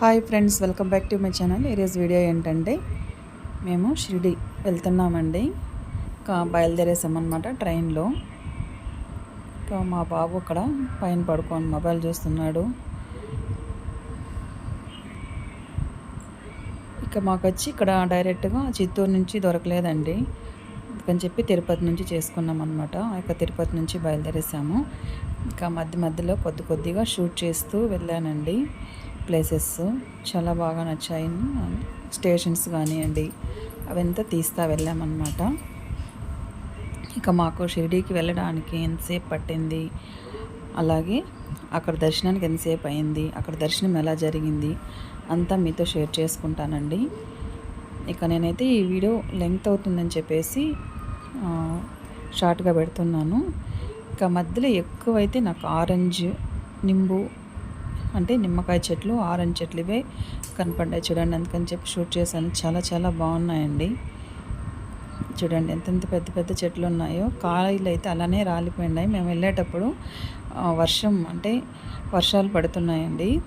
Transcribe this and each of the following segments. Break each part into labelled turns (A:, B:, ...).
A: Hi friends welcome back to my channel. ఈరోజు video ఏంటంటే మేము షిరిడి వెళ్తున్నామండి. ఇంకా బయలుదేరేసామన్నమాట ట్రైన్లో. ఇంకా మా బాబు అక్కడ పైన పడుకొని మొబైల్ చూస్తున్నాడు. ఇక మాకు వచ్చి ఇక్కడ డైరెక్ట్గా చిత్తూరు నుంచి దొరకలేదండి. అని చెప్పి తిరుపతి నుంచి చేసుకున్నాం అనమాట ఇక తిరుపతి నుంచి బయలుదేరేసాము. ఇంకా మధ్య మధ్యలో కొద్ది కొద్దిగా షూట్ చేస్తూ వెళ్ళానండి. ప్లేసెస్ చాలా బాగా నచ్చాయి. స్టేషన్స్ కానివ్వండి అవంతా తీస్తా వెళ్ళామన్నమాట. ఇక మాకు షిరిడీకి వెళ్ళడానికి ఎంతసేపు పట్టింది? అలాగే అక్కడ దర్శనానికి ఎంతసేపు అయింది? అక్కడ దర్శనం ఎలా జరిగింది? అంతా మీతో షేర్ చేసుకుంటానండి. ఇక నేనైతే ఈ వీడియో లెంగ్త్ అవుతుందని చెప్పేసి షార్ట్గా పెడుతున్నాను. ఇక మధ్యలో ఎక్కువైతే నాకు ఆరెంజ్ నింబు అంటే నిమ్మకాయ చెట్లు ఆరెంజ్ చెట్లు ఇవే కనపడ్డాయి. చూడండి అందుకని చెప్పి షూట్ చేశాను. చాలా చాలా బాగున్నాయండి. చూడండి ఎంతెంత పెద్ద పెద్ద చెట్లు ఉన్నాయో. కాయలు అయితే అలానే రాలిపోయినాయి. మేము వెళ్ళేటప్పుడు వర్షం అంటే వర్షాలు పడుతున్నాయండి.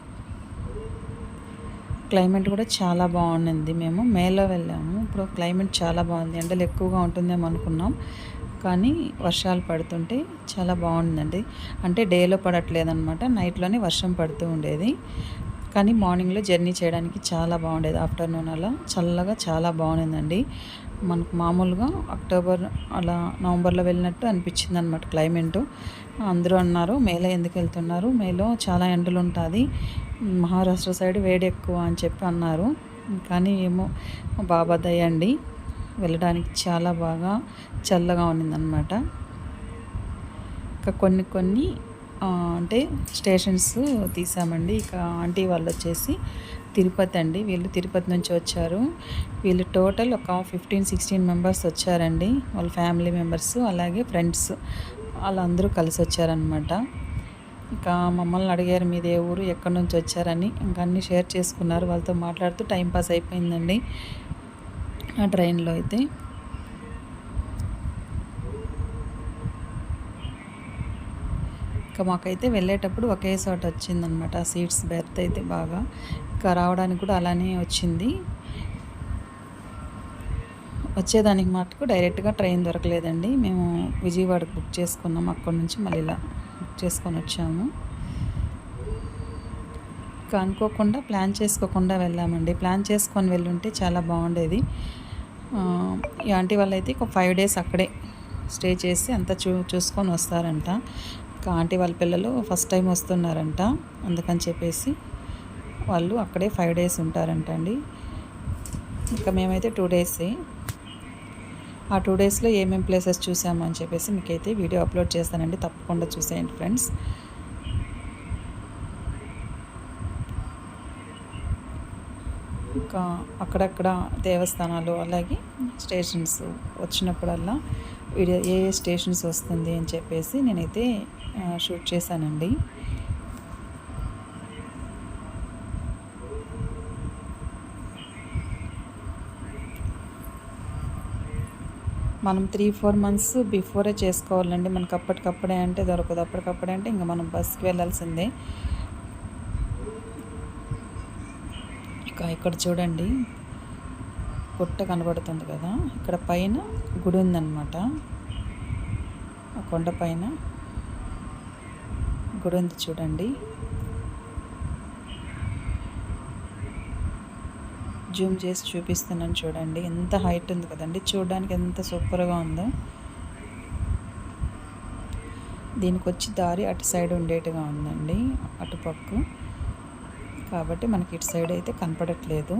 A: క్లైమేట్ కూడా చాలా బాగుంది మేము మేలో వెళ్ళాము. ఇప్పుడు క్లైమేట్ చాలా బాగుంది. ఎండలు ఎక్కువగా ఉంటుందేమో అనుకున్నాం. కానీ వర్షాలు పడుతుంటే చాలా బాగుందండి. అంటే డేలో పడట్లేదనమాట నైట్లోనే వర్షం పడుతూ ఉండేది. కానీ మార్నింగ్లో జర్నీ చేయడానికి చాలా బాగుండేది ఆఫ్టర్నూన్ అలా చల్లగా చాలా బాగుండిందండి. మనకు మామూలుగా అక్టోబర్ అలా నవంబర్లో వెళ్ళినట్టు అనిపించింది అనమాట క్లైమేట్. అందరూ అన్నారు మేలో ఎందుకు వెళ్తున్నారు? మేలో చాలా ఎండలు ఉంటుంది మహారాష్ట్ర సైడ్ వేడి ఎక్కువ అని చెప్పి అన్నారు. కానీ ఏమో బాబా దయండి వెళ్ళడానికి చాలా బాగా చల్లగా ఉన్నిందనమాట ఇంకా కొన్ని కొన్ని అంటే స్టేషన్స్ తీసామండి. ఇక ఆంటీ వాళ్ళు వచ్చేసి తిరుపతి అండి. వీళ్ళు తిరుపతి నుంచి వచ్చారు. వీళ్ళు టోటల్ ఒక ఫిఫ్టీన్ సిక్స్టీన్ మెంబర్స్ వచ్చారండి. వాళ్ళ ఫ్యామిలీ మెంబర్స్ అలాగే ఫ్రెండ్స్ వాళ్ళందరూ కలిసి వచ్చారనమాట ఇంకా మమ్మల్ని అడిగారు మీది ఏ ఊరు? ఎక్కడి నుంచి వచ్చారని? ఇంకా అన్నీ షేర్ చేసుకున్నారు. వాళ్ళతో మాట్లాడుతూ టైంపాస్ అయిపోయిందండి. ఆ ట్రైన్లో అయితే. ఇంకా మాకైతే వెళ్ళేటప్పుడు ఒకే చోట వచ్చిందనమాట సీట్స్ బెర్త్ అయితే బాగా. ఇంకా రావడానికి కూడా అలానే వచ్చింది. వచ్చేదానికి మటుకు డైరెక్ట్గా ట్రైన్ దొరకలేదండి. మేము విజయవాడకు బుక్ చేసుకున్నాం. అక్కడి నుంచి మళ్ళీ ఇలా బుక్ చేసుకొని వచ్చాము. ఇంకా అనుకోకుండా ప్లాన్ చేసుకోకుండా వెళ్ళామండి. ప్లాన్ చేసుకొని వెళ్ళుంటే చాలా బాగుండేది. ఈ ఆంటీ వాళ్ళైతే ఒక ఫైవ్ డేస్ అక్కడే స్టే చేసి అంతా చూ చూసుకొని వస్తారంట. ఇంకా ఆంటీ వాళ్ళ పిల్లలు ఫస్ట్ టైం వస్తున్నారంట. అందుకని చెప్పేసి వాళ్ళు అక్కడే ఫైవ్ డేస్ ఉంటారంట అండి. ఇంకా మేమైతే టూ డేసే. ఆ టూ డేస్లో ఏమేమి ప్లేసెస్ చూసాము అని చెప్పేసి మీకైతే వీడియో అప్లోడ్ చేస్తానండి. తప్పకుండా చూసేయండి ఫ్రెండ్స్. ఇంకా అక్కడక్కడ దేవస్థానాలు అలాగే స్టేషన్స్ వచ్చినప్పుడల్లా వీడియో ఏ ఏ స్టేషన్స్ వస్తుంది అని చెప్పేసి నేనైతే షూట్ చేశానండి. మనం త్రీ ఫోర్ మంత్స్ బిఫోరే చేసుకోవాలండి. మనకు అప్పటికప్పుడే అంటే దొరకదు. అప్పటికప్పుడే అంటే ఇంకా మనం బస్కి వెళ్ళాల్సిందే. ఇక్కడ చూడండి పుట్ట కనబడుతుంది కదా ఇక్కడ పైన గుడి ఉందన్నమాట. ఆ కొండ పైన గుడి ఉంది చూడండి. జూమ్ చేసి చూపిస్తున్నాను చూడండి. ఎంత హైట్ ఉంది కదండి చూడడానికి ఎంత సూపర్గా ఉందో. దీనికి వచ్చి దారి అటు సైడ్ ఉండేట్టుగా ఉందండి అటుపక్కు. కాబట్టి మనకి ఇటు సైడ్ అయితే కనపడట్లేదు.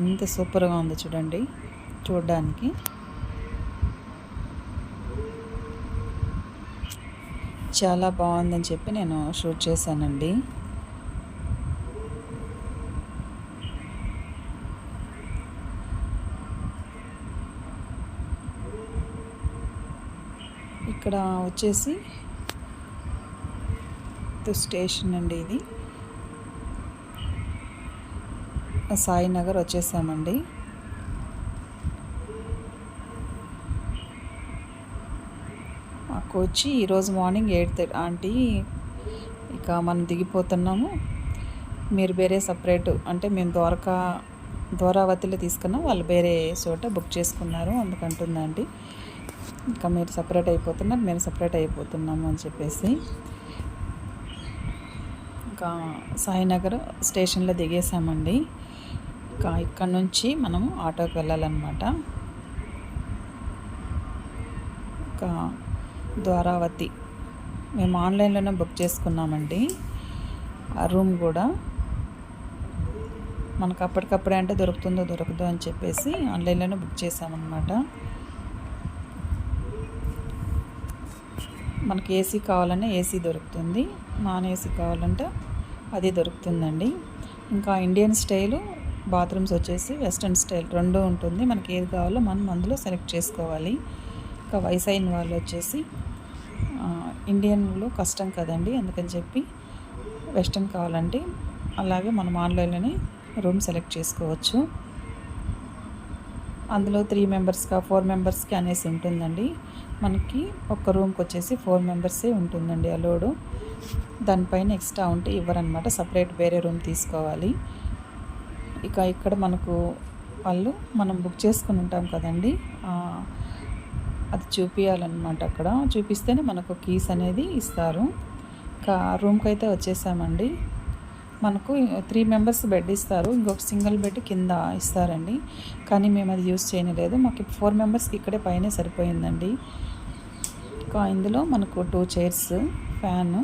A: ఎంత సూపర్గా ఉందో చూడండి చూడడానికి. చాలా బాగుందని చెప్పి నేను షూట్ చేశానండి. ఇక్కడ వచ్చేసి స్టేషన్ అండి ఇది. సాయినగర్ వచ్చేసామండి. మాకు వచ్చి ఈరోజు మార్నింగ్ ఎయిట్ థర్టీ ఆంటీ ఇక ఇక మనం దిగిపోతున్నాము. మీరు వేరే సపరేట్ అంటే మేము ద్వారకా ద్వారావతిలో తీసుకున్నాం. వాళ్ళు వేరే చోట బుక్ చేసుకున్నారు అందుకంటుందండి. ఇంకా మీరు సపరేట్ అయిపోతున్నారు మేము సపరేట్ అయిపోతున్నాము అని చెప్పేసి. ఇంకా సాయినగర్ స్టేషన్లో దిగేసామండి. ఇంకా ఇక్కడ నుంచి మనము ఆటోకి వెళ్ళాలన్నమాట. ఇంకా ద్వారావతి. మేము ఆన్లైన్లోనే బుక్ చేసుకున్నామండి. ఆ రూమ్ కూడా మనకు అప్పటికప్పుడే అంటే దొరుకుతుందో దొరకదో అని చెప్పేసి ఆన్లైన్లోనే బుక్ చేసామన్నమాట. మనకి ఏసీ కావాలనే ఏసీ దొరుకుతుంది. నాన్ ఏసీ కావాలంటే అది దొరుకుతుందండి. ఇంకా ఇండియన్ స్టైలు బాత్రూమ్స్ వచ్చేసి వెస్ట్రన్ స్టైల్ రెండు ఉంటుంది. మనకి ఏది కావాలో మనం అందులో సెలెక్ట్ చేసుకోవాలి. ఇంకా వయసు అయిన వాళ్ళు వచ్చేసి ఇండియన్లో కష్టం కదండి. అందుకని చెప్పి వెస్ట్రన్ కావాలంటే అలాగే మనం ఆన్లైన్లోనే రూమ్ సెలెక్ట్ చేసుకోవచ్చు. అందులో త్రీ మెంబర్స్గా ఫోర్ మెంబర్స్కి అనేసి ఉంటుందండి. మనకి ఒక్క రూమ్కి వచ్చేసి ఫోర్ మెంబర్సే ఉంటుందండి అలోడు దానిపైన ఎక్స్ట్రా ఉంటే ఇవ్వరనమాట సపరేట్ వేరే రూమ్ తీసుకోవాలి. ఇక ఇక్కడ మనకు వాళ్ళు మనం బుక్ చేసుకుని ఉంటాం కదండి. అది చూపించాలన్నమాట అక్కడ. చూపిస్తేనే మనకు కీస్ అనేది ఇస్తారు. ఇంకా రూమ్కి అయితే వచ్చేసామండి. మనకు త్రీ మెంబర్స్ బెడ్ ఇస్తారు. ఇంకొక సింగిల్ బెడ్ కింద ఇస్తారండి. కానీ మేము అది యూస్ చేయలేదు మాకు ఫోర్ మెంబర్స్కి ఇక్కడే పైనే సరిపోయిందండి. ఇంకా ఇందులో మనకు టూ చైర్స్ ఫ్యాన్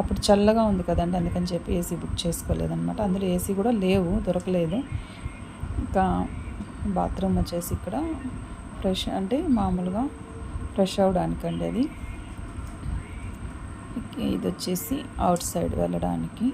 A: అప్పుడు చల్లగా ఉంది కదండి. అందుకని చెప్పి ఏసీ బుక్ చేసుకోలేదన్నమాట. అందులో ఏసీ కూడా లేవు దొరకలేదు. ఇంకా బాత్రూమ్ వచ్చేసి ఇక్కడ ఫ్రెష్ అంటే మామూలుగా ఫ్రెష్ అవడానికండి అది. ఇది వచ్చేసి అవుట్ సైడ్ వెళ్ళడానికి.